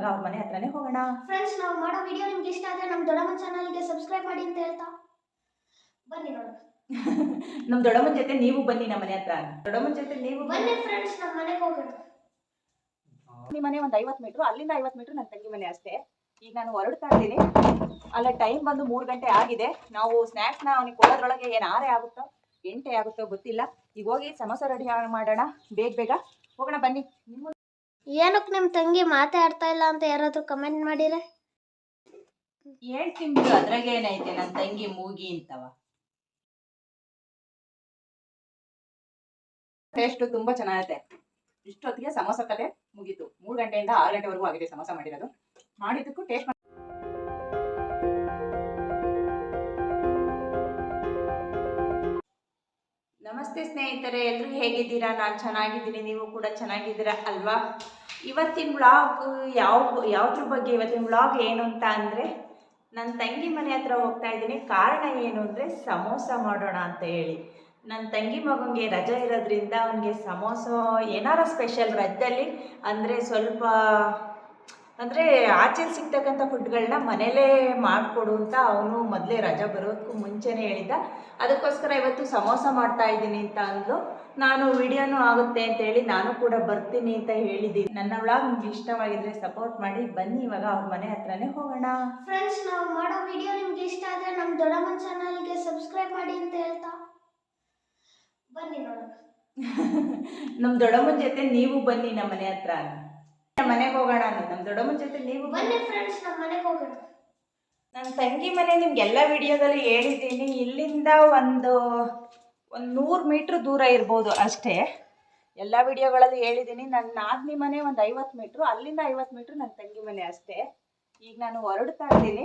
ಇವಾಗ ಅವ್ರ ಮನೆ ಹತ್ರನೇ ಹೋಗೋಣ. ಫ್ರೆಂಡ್ಸ್ ನಾವು ಮಾಡೋ ವಿಡಿಯೋ ನಿಮ್ಗೆ ಇಷ್ಟ ಆದ್ರೆ ನಮ್ಮ ದೊಡ್ಡಮ್ಮ ಚಾನಲ್ಗೆ ಸಬ್ಸ್ಕ್ರೈಬ್ ಮಾಡಿ ಅಂತ ಹೇಳ್ತಾ. ಬನ್ನಿ ನೋಡೋಣ ನಮ್ಮ ದೊಡ್ಡಮ್ಮನ ಜೊತೆ ನೀವು ಬನ್ನಿ ನಮ್ಮ ಮನೆ ಹತ್ರ. ದೊಡ್ಡಮ್ಮನ ಜೊತೆ ನೀವು ಬನ್ನಿ. ಫ್ರೆಂಡ್ಸ್ ನಮ್ಮ ಮನೆಗೆ ಹೋಗೋಣ. ನಿಮ್ಮ ಮನೆ ಒಂದು ಐವತ್ತು ಮೀಟ್ರು ಅಲ್ಲಿಂದ ಐವತ್ತು ಮೀಟರ್ ನನ್ನ ತಂಗಿ ಮನೆ ಅಷ್ಟೇ. ಈಗ ನಾನು ಹೊರಡ್ತಾ ಇದ್ದೀನಿ ಅಲ್ಲ ಟೈಮ್ ಬಂದು ಮೂರು ಗಂಟೆ ಆಗಿದೆ. ನಾವು ಸ್ನ್ಯಾಕ್ಸ್ನ ಅವನಿಗೆ ಕೊಡೋದ್ರೊಳಗೆ ಏನು ಆರೆ ಆಗುತ್ತೋ ಎಂಟೆ ಆಗುತ್ತೋ ಗೊತ್ತಿಲ್ಲ. ಈಗ ಹೋಗಿ ಸಮೋಸ ರೆಡಿ ಮಾಡೋಣ. ಬೇಗ ಬೇಗ. ಹೋಗೋಣ ಬನ್ನಿ. ನಿಮ್ಮ ಏನಕ್ಕೆ ನಿಮ್ಮ ತಂಗಿ ಮಾತಾಡ್ತಾ ಇಲ್ಲ ಅಂತ ಯಾರಾದರೂ ಕಮೆಂಟ್ ಮಾಡಿರ ಹೇಳ್ತೀನಿ ಬಿಡು, ಅದ್ರಾಗೆ ನನ್ನ ತಂಗಿ ಮೂಗಿ ಅಂತವ. ಟೇಸ್ಟ್ ತುಂಬಾ ಚೆನ್ನಾಗಿದೆ ಇಷ್ಟೊತ್ತಿಗೆ ಸಮೋಸ ಕತೆ ಮುಗೀತು. ಮೂರು ಗಂಟೆಯಿಂದ ಆರು ಗಂಟೆವರೆಗೂ ಆಗಿದೆ ಸಮೋಸ ಮಾಡಿರೋದು. ಮಾಡಿದ್ದಕ್ಕೂ ಟೇಸ್ಟ್ ನಮಸ್ತೆ ಸ್ನೇಹಿತರೆ ಎಲ್ಲರೂ ಹೇಗಿದ್ದೀರಾ? ನಾನು ಚೆನ್ನಾಗಿದ್ದೀನಿ, ನೀವು ಕೂಡ ಚೆನ್ನಾಗಿದ್ದೀರಾ ಅಲ್ವಾ? ಇವತ್ತಿನ ವ್ಲಾಗ್ ಯಾವ, ಯಾವುದ್ರ ಬಗ್ಗೆ ಇವತ್ತಿನ ವ್ಲಾಗ್ ಏನು ಅಂತ ಅಂದರೆ ನನ್ನ ತಂಗಿ ಮನೆ ಹತ್ರ ಹೋಗ್ತಾ ಇದ್ದೀನಿ. ಕಾರಣ ಏನು ಅಂದರೆ, ಸಮೋಸ ಮಾಡೋಣ ಅಂತ ಹೇಳಿ. ನನ್ನ ತಂಗಿ ಮಗನಿಗೆ ರಜೆ ಇರೋದ್ರಿಂದ ಅವನಿಗೆ ಸಮೋಸ ಏನಾರ ಸ್ಪೆಷಲ್ ರಜದಲ್ಲಿ ಅಂದರೆ ಸ್ವಲ್ಪ ಅಂದರೆ ಆಚೆ ಸಿಗ್ತಕ್ಕಂಥ ಫುಡ್ಗಳನ್ನ ಮನೇಲೇ ಮಾಡಿಕೊಡು ಅಂತ ಅವನು ಮೊದಲೇ ರಜೆ ಬರೋದಕ್ಕೂ ಮುಂಚೆನೇ ಹೇಳಿದ್ದ. ಅದಕ್ಕೋಸ್ಕರ ಇವತ್ತು ಸಮೋಸ ಮಾಡ್ತಾ ಇದ್ದೀನಿ ಅಂತ ಅಂದು ನಾನು ವಿಡಿಯೋನೂ ಆಗುತ್ತೆ ಅಂತ ಹೇಳಿ ನಾನು ಕೂಡ ಬರ್ತೀನಿ ಅಂತ ಹೇಳಿದ್ದೀನಿ. ನನ್ನ ವ್ಲಾಗ್ ನಿಮ್ಗೆ ಇಷ್ಟವಾಗಿದ್ರೆ ಸಪೋರ್ಟ್ ಮಾಡಿ. ಬನ್ನಿ ಇವಾಗ ಅವ್ರ ಮನೆ ಹತ್ರನೇ ಹೋಗೋಣ. ಫ್ರೆಂಡ್ಸ್ ನಾವು ಮಾಡೋ ವಿಡಿಯೋ ನಿಮ್ಗೆ ಇಷ್ಟ ಆದರೆ ನಮ್ಮ ದೊಡ್ಡಮ್ಮನ ಚಾನಲ್ಗೆ ಸಬ್ಸ್ಕ್ರೈಬ್ ಮಾಡಿ ಅಂತ ಹೇಳ್ತಾ. ಬನ್ನಿ ನೋಡೋಣ. ನಮ್ಮ ದೊಡ್ಡಮ್ಮನ ಜೊತೆ ನೀವು ಬನ್ನಿ ನಮ್ಮ ಮನೆ ಹತ್ರ ಮನೆಗೆ ಹೋಗೋಣ ನಮ್ಮ ದೊಡ್ಡಮ್ಮನ ಜೊತೆ ನೀವು ಬನ್ನಿ. ಬನ್ನಿ ಫ್ರೆಂಡ್ಸ್ ನಮ್ಮ ಮನೆಗೆ ಹೋಗೋಣ. ನನ್ನ ತಂಗಿ ಮನೆ ನಿಮ್ಗೆಲ್ಲ ವಿಡಿಯೋದಲ್ಲಿ ಹೇಳಿದ್ದೀನಿ. ಇಲ್ಲಿಂದ ಒಂದು ಒಂದು ನೂರು ಮೀಟ್ರ್ ದೂರ ಇರ್ಬೋದು ಅಷ್ಟೇ. ಎಲ್ಲ ವಿಡಿಯೋಗಳಲ್ಲಿ ಹೇಳಿದ್ದೀನಿ. ನನ್ನ ನಾದಿನಿ ಮನೆ ಒಂದು ಐವತ್ತು ಮೀಟ್ರು ಅಲ್ಲಿಂದ ಐವತ್ತು ಮೀಟ್ರ್ ನನ್ನ ತಂಗಿ ಮನೆ ಅಷ್ಟೇ. ಈಗ ನಾನು ಹೊರಡ್ತಾ ಇದ್ದೀನಿ.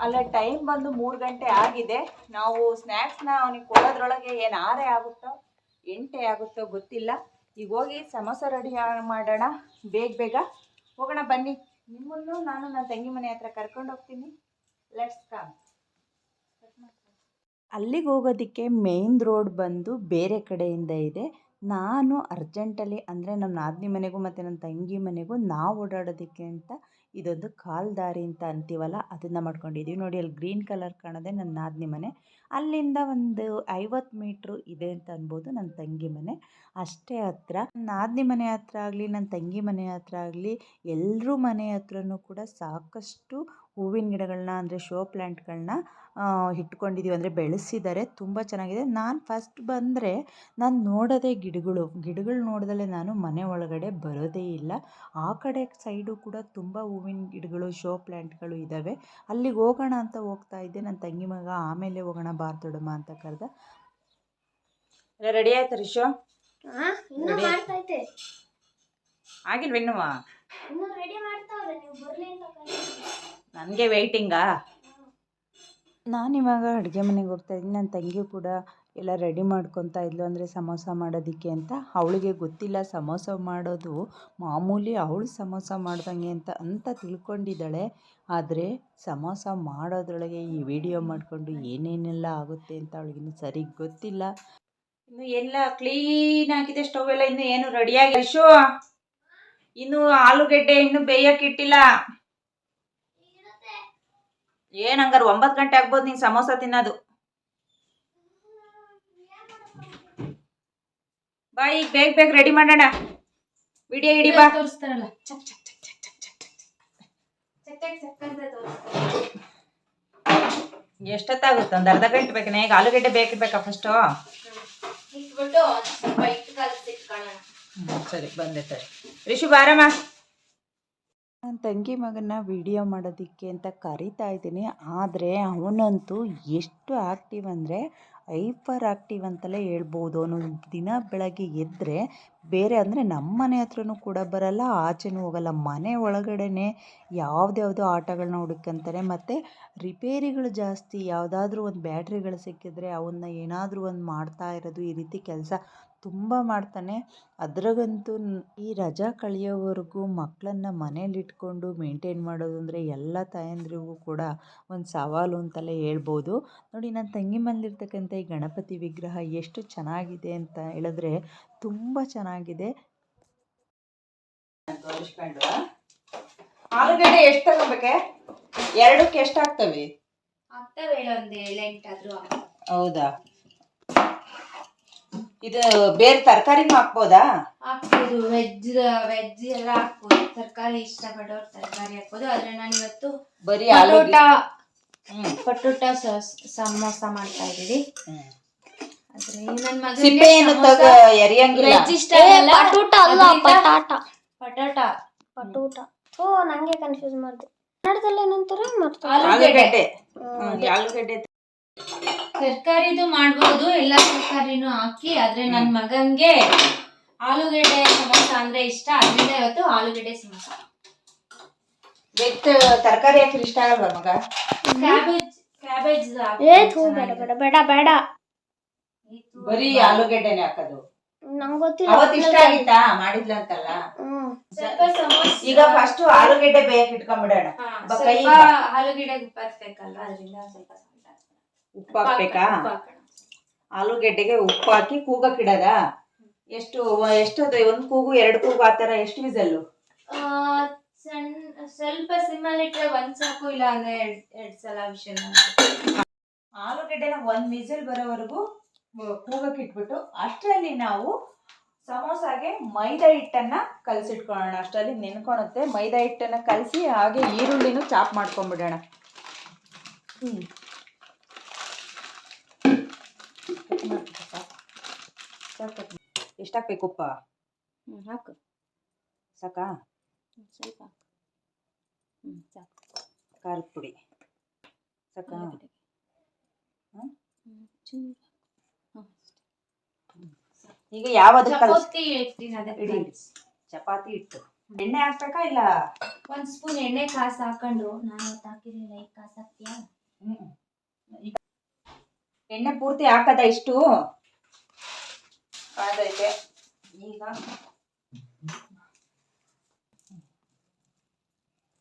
ಅಲ್ಲ ಟೈಮ್ ಬಂದು ಮೂರು ಗಂಟೆ ಆಗಿದೆ. ನಾವು ಸ್ನ್ಯಾಕ್ಸ್ನ ಅವನಿಗೆ ಕೊಡೋದ್ರೊಳಗೆ ಏನು ಆರೇ ಆಗುತ್ತೋ ಎಂಟೆ ಆಗುತ್ತೋ ಗೊತ್ತಿಲ್ಲ. ಈಗ ಹೋಗಿ ಸಮೋಸ ರೆಡಿ ಮಾಡೋಣ. ಬೇಗ ಬೇಗ. ಹೋಗೋಣ, ಬನ್ನಿ. ನಿಮ್ಮನ್ನು ನಾನು ನನ್ನ ತಂಗಿ ಮನೆ ಹತ್ರ ಕರ್ಕೊಂಡು ಹೋಗ್ತೀನಿ. ಲೆಟ್ಸ್ ಕಮ್ ಅಲ್ಲಿಗೆ ಹೋಗೋದಕ್ಕೆ ಮೇನ್ ರೋಡ್ ಬಂದು ಬೇರೆ ಕಡೆಯಿಂದ ಇದೆ. ನಾನು ಅರ್ಜೆಂಟಲ್ಲಿ ಅಂದರೆ ನಮ್ಮ ನಾದಿನಿ ಮನೆಗೂ ಮತ್ತು ನನ್ನ ತಂಗಿ ಮನೆಗೂ ನಾವು ಓಡಾಡೋದಕ್ಕೆ ಅಂತ ಇದೊಂದು ಕಾಲ್ ದಾರಿ ಅಂತ ಅಂತೀವಲ್ಲ, ಅದನ್ನು ಮಾಡ್ಕೊಂಡಿದ್ದೀವಿ ನೋಡಿ, ಅಲ್ಲಿ ಗ್ರೀನ್ ಕಲರ್ ಕಾಣೋದೆ ನನ್ನ ನಾದಿನಿ ಮನೆ. ಅಲ್ಲಿಂದ ಒಂದು ಐವತ್ತು ಮೀಟ್ರು ಇದೆ ಅಂತ ಅನ್ಬೋದು ನನ್ನ ತಂಗಿ ಮನೆ. ಅಷ್ಟೇ ಹತ್ರ ನಾದಿನಿ ಮನೆ ಹತ್ರ ಆಗಲಿ ನನ್ನ ತಂಗಿ ಮನೆ ಹತ್ರ ಆಗಲಿ ಎಲ್ಲರೂ ಮನೆ ಹತ್ರನೂ ಕೂಡ ಸಾಕಷ್ಟು ಹೂವಿನ ಗಿಡಗಳನ್ನ ಅಂದರೆ ಶೋ ಪ್ಲ್ಯಾಂಟ್ಗಳನ್ನ ಇಟ್ಕೊಂಡಿದ್ದೀವಿ ಅಂದರೆ ಬೆಳೆಸಿದ್ದಾರೆ ತುಂಬ ಚೆನ್ನಾಗಿದೆ. ನಾನು ಫಸ್ಟ್ ಬಂದರೆ ನಾನು ನೋಡೋದೇ ಗಿಡಗಳು. ಗಿಡಗಳು ನೋಡ್ದಲೇ ನಾನು ಮನೆ ಒಳಗಡೆ ಬರೋದೇ ಇಲ್ಲ. ಆ ಕಡೆ ಸೈಡು ಕೂಡ ತುಂಬ ಹೂವಿನ ಗಿಡಗಳು ಶೋ ಪ್ಲ್ಯಾಂಟ್ಗಳು ಇದ್ದಾವೆ ಅಲ್ಲಿಗೆ ಹೋಗೋಣ ಅಂತ ಹೋಗ್ತಾ ಇದ್ದೆ. ನನ್ನ ತಂಗಿ ಮಗ ಆಮೇಲೆ ಹೋಗೋಣ ಬಾರ್ ದೊಡ್ಡಮ್ಮ ಅಂತ ಕರೆದ. ರೆಡಿ ಆಯ್ತು ರಿಶೋ ಶೋ ಇನ್ನೂ Ready? ಮಾಡ್ತೈತೆ ಆಗಿಲ್ವೇನುವ ಇನ್ನೂ ರೆಡಿ ಮಾಡ್ತಾವ್ರೆ ನೀವು. ನನಗೆ ವೆಯ್ಟಿಂಗಾ ನಾನಿವಾಗ ಅಡುಗೆ ಮನೆಗೆ ಹೋಗ್ತಾ ಇದ್ದೀನಿ. ನನ್ನ ತಂಗಿ ಕೂಡ ಎಲ್ಲ ರೆಡಿ ಮಾಡ್ಕೊತಾ ಇದ್ಲು ಅಂದರೆ ಸಮೋಸ ಮಾಡೋದಕ್ಕೆ ಅಂತ. ಅವಳಿಗೆ ಗೊತ್ತಿಲ್ಲ ಸಮೋಸ ಮಾಡೋದು. ಮಾಮೂಲಿ ಅವಳು ಸಮೋಸ ಮಾಡ್ದಂಗೆ ಅಂತ ಅಂತ ತಿಳ್ಕೊಂಡಿದ್ದಾಳೆ. ಆದರೆ ಸಮೋಸ ಮಾಡೋದ್ರೊಳಗೆ ಈ ವಿಡಿಯೋ ಮಾಡಿಕೊಂಡು ಏನೇನೆಲ್ಲ ಆಗುತ್ತೆ ಅಂತ ಅವಳಿಗಿನ್ನೂ ಸರಿ ಗೊತ್ತಿಲ್ಲ. ಇನ್ನು ಎಲ್ಲ ಕ್ಲೀನ್ ಆಗಿದೆ. ಸ್ಟವ್ ಎಲ್ಲ ಇನ್ನು ಏನು ರೆಡಿಯಾಗಿ ಶೋ! ಇನ್ನು ಆಲೂಗಡ್ಡೆ ಇನ್ನು ಬೇಯಕ್ಕೆ ಇಟ್ಟಿಲ್ಲ. ಏನ್ ಹಂಗಾರ ಒಂಬತ್ತು ಗಂಟೆ ಆಗ್ಬೋದು ನೀನ್ ಸಮೋಸ ತಿನ್ನೋದು? ಬಾ ಈಗ ಬೇಗ ಬೇಗ ರೆಡಿ ಮಾಡೋಣ. ವಿಡಿಯೋ ಇಡಿ ಬಾ. ತೋರಿಸ್ತಾರಲ್ಲ. ಚಕ್ ಚಕ್ ಚಕ್ ಚಕ್ ಚಕ್ ಚಕ್ ಚಕ್ ಎಷ್ಟೊತ್ತಾಗುತ್ತೆ? ಒಂದು ಅರ್ಧ ಗಂಟೆ ಬೇಕನೆ? ಈಗ ಆಲೂಗಡ್ಡೆ ಬೇಕಿರ್ಬೇಕಾ ಫಸ್ಟು ಸರಿ ಬಂದೆ ಸರಿ ರಿಷು ಬಾರಮ್ಮ. ನನ್ನ ತಂಗಿ ಮಗನ ವಿಡಿಯೋ ಮಾಡೋದಕ್ಕೆ ಅಂತ ಕರಿತಾ ಇದ್ದೀನಿ. ಆದರೆ ಅವನಂತೂ ಎಷ್ಟು ಆ್ಯಕ್ಟಿವ್ ಅಂದರೆ ಹೈಪರ್ ಆ್ಯಕ್ಟಿವ್ ಅಂತಲೇ ಹೇಳ್ಬೋದು. ಅವನು ದಿನ ಬೆಳಗ್ಗೆ ಎದ್ದರೆ ಬೇರೆ ಅಂದರೆ ನಮ್ಮ ಮನೆ ಹತ್ರನೂ ಕೂಡ ಬರಲ್ಲ, ಆಚೆನೂ ಹೋಗಲ್ಲ. ಮನೆ ಒಳಗಡೆನೇ ಯಾವುದ್ಯಾವುದೋ ಆಟಗಳನ್ನ ಹುಡುಕಂತಾರೆ ಮತ್ತು ರಿಪೇರಿಗಳು ಜಾಸ್ತಿ. ಯಾವುದಾದ್ರೂ ಒಂದು ಬ್ಯಾಟ್ರಿಗಳು ಸಿಕ್ಕಿದ್ರೆ ಅವನ್ನ ಏನಾದರೂ ಒಂದು ಮಾಡ್ತಾ ಇರೋದು ಈ ರೀತಿ ಕೆಲಸ. ತುಂಬ ಮಾಡ್ತಾನೆ. ಅದ್ರಾಗಂತೂ ಈ ರಜಾ ಕಳೆಯೋವರೆಗೂ ಮಕ್ಕಳನ್ನ ಮನೇಲಿಟ್ಕೊಂಡು ಮೇಂಟೈನ್ ಮಾಡೋದು ಅಂದರೆ ಎಲ್ಲ ತಾಯಂದಿರಿಗೂ ಕೂಡ ಒಂದು ಸವಾಲು ಅಂತಲೇ ಹೇಳ್ಬೋದು. ನೋಡಿ ನನ್ನ ತಂಗಿ ಮನೇಲಿರ್ತಕ್ಕಂಥ ಈ ಗಣಪತಿ ವಿಗ್ರಹ ಎಷ್ಟು ಚೆನ್ನಾಗಿದೆ ಅಂತ ಹೇಳಿದ್ರೆ ತುಂಬ ಚೆನ್ನಾಗಿದೆ. ಆಲೂಗಡ್ಡೆ ಎಷ್ಟು ತಗೋಬೇಕೆ ಎರಡಕ್ಕೆ ಎಷ್ಟು ಆಗ್ತವೆ? ಆಗ್ತವೆ ಒಂದು ಏಳೆಂಟಾದ್ರೂ ಹೌದಾ? ಇದು ಬೇರೆ ತರಕಾರಿನು ಹಾಕ್ಬೋದಾ? ಹಾಕ್ಬೋದು. ವೆಜ್ ವೆಜ್ ಎಲ್ಲ ಹಾಕ್ಬೋದು. ತರಕಾರಿ ಇಷ್ಟಪಡೋರು ತರಕಾರಿ ಹಾಕ್ಬೋದು. ಆದ್ರೆ ನಾನು ಇವತ್ತು ಬರೀ ಪಟೋಟ ಪಟೋಟ ಸಮೋಸ ಮಾಡ್ತಾ ಇದ್ದೀವಿ. ಹ್ಮ್. ಆದ್ರೆ ನನ್ನ ಸಿಪ್ಪೆ ಏನು ತಗ ಎರಿಯಂಗಿಲ್ಲ. ವೆಜ್ ಇಷ್ಟ ಆಗಲ್ಲ. ಅದ್ರಿಂದ ಪಟೋಟ. ಪಟೂಟ. ಓ ನಂಗೆ ಕನ್ಫ್ಯೂಸ್ ಮಾಡಿದೆ. ಕನ್ನಡದಲ್ಲಿ ಏನಂತಾರೆ? ಮತ್ತೆ ಆಲೂಗಡ್ಡೆ. ಆಲೂಗಡ್ಡೆ ತರಕಾರಿದು ಮಾಡ್ಬೋದು ಎಲ್ಲ ತರಕಾರಿನೂ ಹಾಕಿ ಆದ್ರೆ ನನ್ ಮಗಂಗೆ ಆಲೂಗಡ್ಡೆ ಸಮೋಸ ಅಂದ್ರೆ ಇಷ್ಟ ಅದರಿಂದ ಇವತ್ತು ಆಲೂಗಡ್ಡೆ ಸಮೋಸ. ವಿತ್ ತರಕಾರಿ ಹಾಕಿ ಇಷ್ಟ ಆಗಲ್ವಾ ಮಗ? ಕ್ಯಾಬೇಜ್ ಕ್ಯಾಬೇಜ್ ಏ ಥೂ ಬೇಡ ಬೇಡ ಬೇಡ ಬೇಡ. ಬರೀ ಆಲೂಗಡ್ಡೆನೆ ಹಾಕೋದು. ನಂಗೆ ಗೊತ್ತಿಲ್ಲ. ಅವತ್ ಇಷ್ಟ ಆಗಿತ್ತಾ? ಹ್ಮ್. ಸ್ವಲ್ಪ ಸಮೋಸ ಈಗ ಫಸ್ಟ್ ಆಲೂಗಡ್ಡೆ ಬೇಯಕ್ಕೆ ಇಟ್ಕೊಂಡ್ಬಿಡೋಣ. ಸ್ವಲ್ಪ. ಆಲೂಗಡ್ಡೆ ಉಪ್ಪು ಹಾಕ್ಬೇಕಲ್ವಾ ಅದರಿಂದ ಸ್ವಲ್ಪ. ಉಪ್ಪು ಹಾಕ್ಬೇಕಾ ಆಲೂಗಡ್ಡೆಗೆ ಉಪ್ಪು ಹಾಕಿ ಕೂಗಕ್ಕಿಡದ? ಇಡದ ಎಷ್ಟು ಎಷ್ಟು ಒಂದು ಕೂಗು ಎರಡು ಕೂಗು ಆ ಥರ ಎಷ್ಟು ವಿಸಲ್ಲು? ಸಣ್ಣ ಸ್ವಲ್ಪ ಸಿಮ್ಮಲ್ಲಿಟ್ಟರೆ ಒಂದು ಸಾಕು ಇಲ್ಲ ಅಂದ್ರೆ ಎರಡು ಸಲ ವಿಷಲ್ ಆಲೂಗೆಡ್ಡೆನ ಒಂದು ವಿಸಲ್ ಬರೋವರೆಗೂ ಕೂಗಕ್ಕೆ ಇಟ್ಬಿಟ್ಟು ಅಷ್ಟರಲ್ಲಿ ನಾವು ಸಮೋಸಾಗೆ ಮೈದಾ ಹಿಟ್ಟನ್ನ ಕಲಸಿಟ್ಕೊಳ್ಳೋಣ. ಅಷ್ಟರಲ್ಲಿ ನೆನ್ಕೊಳುತ್ತೆ ಮೈದಾ ಹಿಟ್ಟನ್ನ ಕಲಸಿ ಹಾಗೆ ಈರುಳ್ಳಿನೂ ಚಾಪ್ ಮಾಡ್ಕೊಂಡ್ಬಿಡೋಣ ಎಷ್ಟಾಕ್ಬೇಕು ಉಪ್ಪ ಹಾಕು. ಸಾಕಾ? ಸ್ವಲ್ಪ. ಸಾಕು. ಖಾರದ ಪುಡಿ. ಸಾಕಾ? ಹ್ಮ್, ಚೂರು. ಈಗ ಯಾವ ಚಪಾತಿ ಇಟ್ಟು. ಹಿಟ್ಟು ಎಣ್ಣೆ ಹಾಕ್ಬೇಕಾ ಇಲ್ಲ? ಒಂದ್ ಸ್ಪೂನ್ ಎಣ್ಣೆ ಕಾಸು ಹಾಕೊಂಡು. ನಾನು ಹಾಕಿದ್ರೆ ಈಗ ಕಾಸು ಹಾಕ್ತೀಯಾ? ಹ್ಮ್. ಈಗ ಎಣ್ಣೆ ಪೂರ್ತಿ ಹಾಕದ ಇಷ್ಟು? ಕಾದೈತೆ ಈಗ.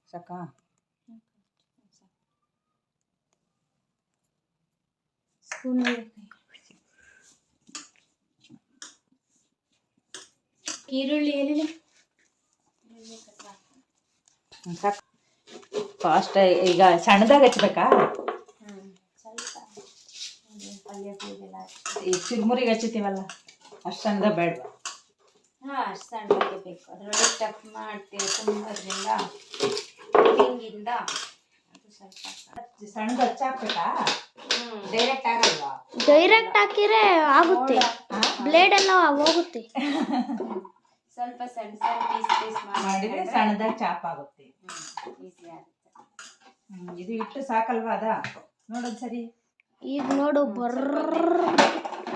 ಸಾಕಾ. ಈರುಳ್ಳಿ ಎಲ್ಲಿ ಫಾಸ್ಟ್ ಈಗ ಸಣ್ಣದಾಗ ಹಚ್ಬೇಕಾ? ಪಲ್ಯ ಈ ಚಿರ್ಮುರಿಗೆ ಹಚ್ಚುತ್ತೀವಲ್ಲ ಅಷ್ಟು ಸಣ್ಣದ ಬೇಡ ಹಾಂ ಅಷ್ಟು ಸಣ್ಣಗೆ ಬೇಕು. ಅದರೊಳಗೆ ಟಫ್ ಮಾಡ್ತೀವಿ ತುಂಬೋದ್ರಿಂದ ಹಿಂಗಿಂದ. ಅದು ಸ್ವಲ್ಪ ಸಣ್ಣದ ಹಚ್ಚಾಕ್ಬೇಕಾ? ಡೈರೆಕ್ಟ್ ಆಗಲ್ಲ ಡೈರೆಕ್ಟ್ ಹಾಕಿದ್ರೆ ಆಗುತ್ತೆ? ಬ್ಲೇಡ್ ಎಲ್ಲ ಹೋಗುತ್ತೆ. ಸ್ವಲ್ಪ ಸಣ್ಣ ಸಣ್ಣ ಪೀಸ್ ಪೀಸ್ ಮಾಡಿದ್ರೆ ಸಣ್ಣದಾಗಿ ಚಾಪ್ ಆಗುತ್ತೆ. ಈಸಿ ಆಗುತ್ತೆ. ಇದು ಇಟ್ಟು ಸಾಕಲ್ವಾ ಅದ? ನೋಡೋದು ಸರಿ ಈಗ ನೋಡು ಬರ್ರ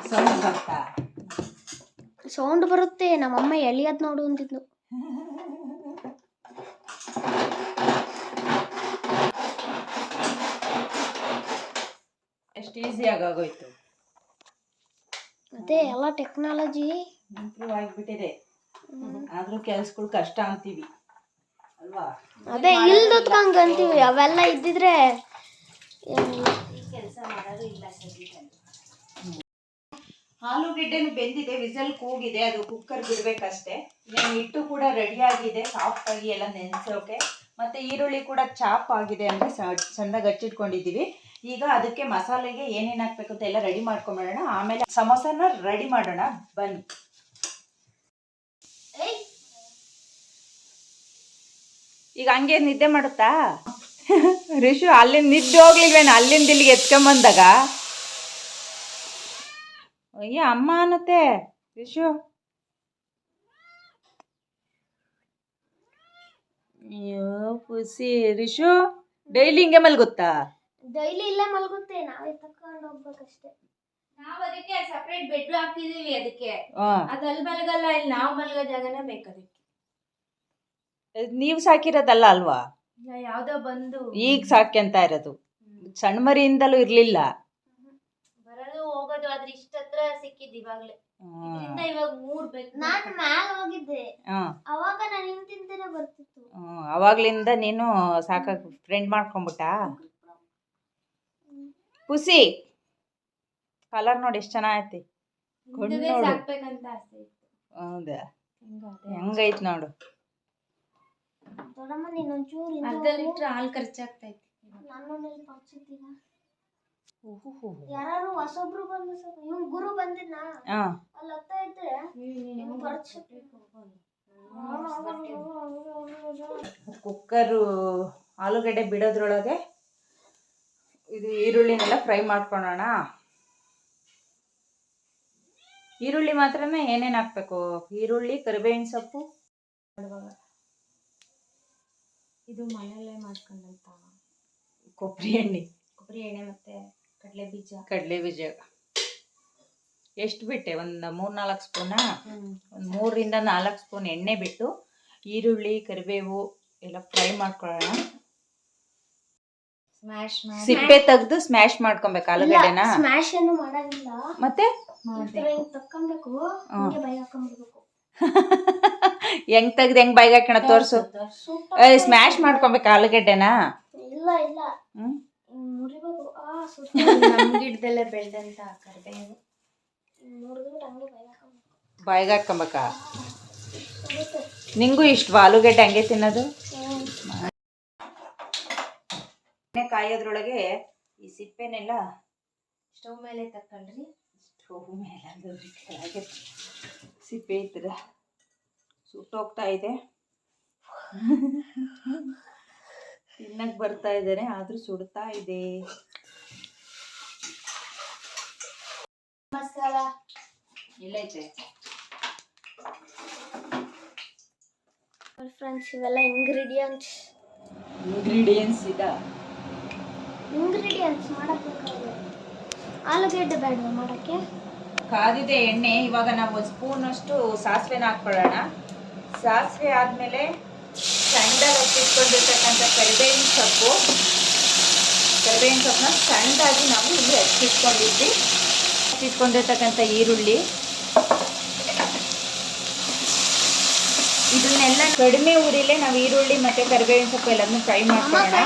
ಸೌಂಡ್ ಬರ್ತಾ? ಸೌಂಡ್ ಬರುತ್ತೆ. ನಮ್ಮಮ್ಮ ಎಲಿಯದ್ ನೋಡು ಅಂತಿದ್ಲು ಎಷ್ಟು ಈಸಿಯಾಗಿ ಆಗೋಯ್ತು ಅದೇ ಎಲ್ಲ ಟೆಕ್ನಾಲಜಿ ಇಂಪ್ರೂವ್ ಆಗಿಬಿಟ್ಟಿದೆ. ಆದ್ರೂ ಕೆಲ್ಸಗಳು ಕಷ್ಟ ಅಂತೀವಿ. ಅಲ್ವಾ? ಅದೇ ಇಲ್ದತ್ಕಂಗ್ ಅಂತೀವಿ. ಅವೆಲ್ಲ ಇದ್ದಿದ್ರೆ ಕೆಲಸ ಮಾಡೋದು ಇಲ್ಲ ಆಲೂಗೆಡ್ಡೆನು ಬೆಂದಿದೆ, ವಿಸಲ್ ಕೂಗಿದೆ, ಅದು ಕುಕ್ಕರ್ ಬಿಡ್ಬೇಕಷ್ಟೇ. ಇನ್ನು ಹಿಟ್ಟು ಕೂಡ ರೆಡಿ ಆಗಿದೆ ಸಾಫ್ಟ್ ಆಗಿ ಎಲ್ಲ ನೆನೆಸೋಕೆ. ಮತ್ತೆ ಈರುಳ್ಳಿ ಕೂಡ ಚಾಪ್ ಆಗಿದೆ ಅಂದ್ರೆ ಸಣ್ಣಗೆ ಹಚ್ಚಿಟ್ಕೊಂಡಿದ್ದೀವಿ. ಈಗ ಅದಕ್ಕೆ ಮಸಾಲೆಗೆ ಏನೇನು ಹಾಕ್ಬೇಕು ಅಂತ ಎಲ್ಲ ರೆಡಿ ಮಾಡ್ಕೊಂಬಿಡೋಣ ಆಮೇಲೆ ಸಮೋಸನ ರೆಡಿ ಮಾಡೋಣ. ಬನ್ನಿ. ಈಗ ಹಂಗೆ ನಿದ್ದೆ ಮಾಡುತ್ತಾ? ರಿಷು ಅಲ್ಲಿಂದ ನಿದ್ದೆ ಹೋಗ್ಲಿಲ್ವೇನ? ಅಲ್ಲಿಂದ ಇಲ್ಲಿಗೆ ಎತ್ಕೊಂಬಂದಾಗ? ಅಯ್ಯ ಅಮ್ಮ ಅನ್ನತ್ತೆ. ರಿಷು. ಅಯ್ಯೋ ಪುಸಿ ರಿಷು ಡೈಲಿ ಹಿಂಗೆ ಮಲ್ಗುತ್ತಾ? ಡೈಲಿ ಇಲ್ಲೇ ಮಲ್ಗುತ್ತೆ. ನಾವೇ ತಕೊಂಡು ಹೋಗ್ಬೇಕಷ್ಟೇ. ನಾವು ಅದಕ್ಕೆ ಸಪ್ರೇಟ್ ಬೆಡ್ ಹಾಕಿದೀವಿ ಅದಕ್ಕೆ. ಹಾ. ಅದು ಅಲ್ಲಿ ಮಲಗಲ್ಲ ಇಲ್ಲಿ ನಾವು ಮಲಗೋ ಜಾಗನೇ ಬೇಕು ಅದಕ್ಕೆ. ನೀವು ಸಾಕಿರೋದಲ್ಲ ಅಲ್ವಾ? ಯಾವ್ದೋ ಬಂದು. ಈಗ ಸಾಕ್ಯಂತ ಇರೋದು. ಸಣ್ಣ ಮರಿಯಿಂದಲೂ ಇರ್ಲಿಲ್ಲ. ಬರೋದು ಹೋಗೋದು ಆದ್ರೆ ಇಷ್ಟ ಹತ್ರ ಸಿಕ್ಕಿದ್ ಇವಾಗ್ಲೇ. ಇದರಿಂದ ಇವಾಗ ಮೂರ್ ಬೇಕು. ನಾನು ಮ್ಯಾಲ ಹೋಗಿದ್ದೆ. ಹಾ. ಅವಾಗ ನಾನು ನಿಂತಿಂತನೇ ಬರ್ತಿತ್ತು. ಹ್ಮ್, ಅವಾಗ್ಲಿಂದ ನೀನು ಸಾಕಾಗ ಫ್ರೆಂಡ್ ಮಾಡ್ಕೊಂಬಿಟ್ಟ? ಪುಸಿ ಕಲರ್ ನೋಡಿ ಎಷ್ಟು ಚೆನ್ನಾಗೈತಿ. ಕಣ್ಣು ಹಿಂದೆನೇ ನೋಡು. ಸಾಕ್ಬೇಕಂತ ಆಸೆ ಇತ್ತು. ಹೌದಾ. ಹೆಂಗೈತ್ ನೋಡು. ನೀನ್ ಒಂಚೂರು ಅರ್ಧ. ಲೀಟ್ರ್ ಹಾಲು ಖರ್ಚಾಗ್ತೈತಿ. ನಾನು ಇಲ್ಲಿ ಪಕ್ಷಿದ್ದೀಗ ಯಾರು ಹೊಸೊಬ್ರು ಬಂದು ಸ್ವಲ್ಪ ಇವ್ನ್ ಗುರು ಬಂದಿದ್ನಾ? ಹಾಂ ಅಲ್ಲಿ ಹತ್ತ ಇದ್ರೆ ಇವ್ನ್ ಪರ್ಚ್ ಕುಕ್ಕರು ಆಲೂಗಡ್ಡೆ ಬಿಡೋದ್ರೊಳಗೆ ಇದು ಈರುಳ್ಳಿನೆಲ್ಲ ಫ್ರೈ ಮಾಡ್ಕೊಳ್ಳೋಣ ಈರುಳ್ಳಿ ಮಾತ್ರನೇ ಏನೇನು ಹಾಕ್ಬೇಕು? ಈರುಳ್ಳಿ ಕರಿಬೇವಿನ ಸೊಪ್ಪು. ಇದು ಮನೆಯಲ್ಲೇ ಮಾಡ್ಕೊಂಡಂತ? ಕೊಬ್ಬರಿ ಎಣ್ಣೆ. ಕೊಬ್ಬರಿ ಎಣ್ಣೆ ಮತ್ತೆ ಕಡಲೆ ಬೀಜ? ಕಡಲೆ ಬೀಜ. ಎಷ್ಟು ಬಿಟ್ಟೆ? ಒಂದು ಮೂರು ನಾಲ್ಕು ಸ್ಪೂನಾ ಒಂದು ಮೂರರಿಂದ ನಾಲ್ಕು ಸ್ಪೂನ್ ಎಣ್ಣೆ ಬಿಟ್ಟು ಈರುಳ್ಳಿ ಕರಿಬೇವು ಎಲ್ಲ ಫ್ರೈ ಮಾಡ್ಕೊಳ್ಳೋಣ. ಸ್ಮ್ಯಾಶ್ ಮಾಡಿ. ಸಿಪ್ಪೆ ತೆಗೆದು ಸ್ಮ್ಯಾಶ್ ಮಾಡ್ಕೊಬೇಕು ಆಲೂಗಡ್ಡೆನ. ಸ್ಮ್ಯಾಶ್ ಏನು ಮಾಡಂಗಿಲ್ಲ ಮತ್ತೆ? ತಕ್ಕೊಬೇಕು ತರ ಹಿಂಗ್ ತಕ್ಕೊಂಬೇಕು ಬೈ ಹಾಕೊಂಡ್ಬಿಡ್ಬೇಕು. ಹೆಂಗ್ ತೆಗ್ದು ಹೆಂಗ್ ಬಾಯ್ಗೆ ಹಾಕೋಣ ತೋರ್ಸು. ಸ್ಮ್ಯಾಶ್ ಮಾಡ್ಕೊಬೇಕು ಆಲೂಗಡ್ಡೆನ? ಇಲ್ಲ ಇಲ್ಲ. ಗಿಡದಲ್ಲೇ ಬೆಳೆದಂತ ಕರಿಬೇವು ಬಾಯಿಗೆ ಹಾಕೊಬೇಕಾ. ನಿಂಗೂ ಇಷ್ಟ ಆಲೂಗಡ್ಡೆ ಹಂಗೆ ತಿನ್ನೋದು? ಕಾಯೋದ್ರೊಳಗೆ ಈ ಸಿಪ್ಪೆನೆಲ್ಲ ಸ್ಟವ್ ಮೇಲೆ ತಕೊಂಡ್ರಿ ಸ್ಟವ್ ಮೇಲೆ ಕೆಳಗೆ ಸಿಪ್ಪೆ ಇದ್ದರೆ ಸುಟ್ಟೋಗ್ತಾ ಇದೆ. ತಿನ್ನಕ್ಕೆ ಬರ್ತಾ ಇದ್ದಾರೆ ಆದರೂ ಸುಡ್ತಾ ಇದೆ. ಮಸಾಲ ಎಲ್ಲೈತೆ ಫ್ರೆಂಡ್ಸ್ ಇವೆಲ್ಲ ಇಂಗ್ರೀಡಿಯಂಟ್ಸ್ ಇಂಗ್ರೀಡಿಯೆಂಟ್ಸ್ ಇದ? ಇಂಗ್ರೀಡಿಯಂಟ್ಸ್ ಮಾಡಕ್ ಆಲೂಗಡ್ಡೆ ಬೇಡವಾ ಮಾಡಕ್ಕೆ? ಕಾದಿದೆ ಎಣ್ಣೆ ಇವಾಗ ನಾವು ಒಂದು ಸ್ಪೂನ್ ಅಷ್ಟು ಸಾಸಿವೆನ ಹಾಕ್ಕೊಳ್ಳೋಣ. ಸಾಸಿವೆ ಆದಮೇಲೆ ಸಣ್ಣದಾಗಿ ಹಚ್ಚಿಟ್ಕೊಂಡಿರ್ತಕ್ಕಂಥ ಕರಿಬೇವಿನ ಸೊಪ್ಪು. ಕರಿಬೇವಿನ ಸೊಪ್ಪನ್ನ ಸಣ್ಣದಾಗಿ ನಾವು ಇಲ್ಲಿ ಹಚ್ಚಿಟ್ಕೊಂಡಿದ್ವಿ ಹಚ್ಚಿಟ್ಕೊಂಡಿರ್ತಕ್ಕಂಥ ಈರುಳ್ಳಿ. ಇದನ್ನೆಲ್ಲ ಕಡಿಮೆ ಊರಿಲೇ ನಾವು ಈರುಳ್ಳಿ ಮತ್ತೆ ಕರಿಬೇವಿನ ಸೊಪ್ಪು ಎಲ್ಲದನ್ನು ಫ್ರೈ ಮಾಡ್ಕೊಳ್ಳೋಣ.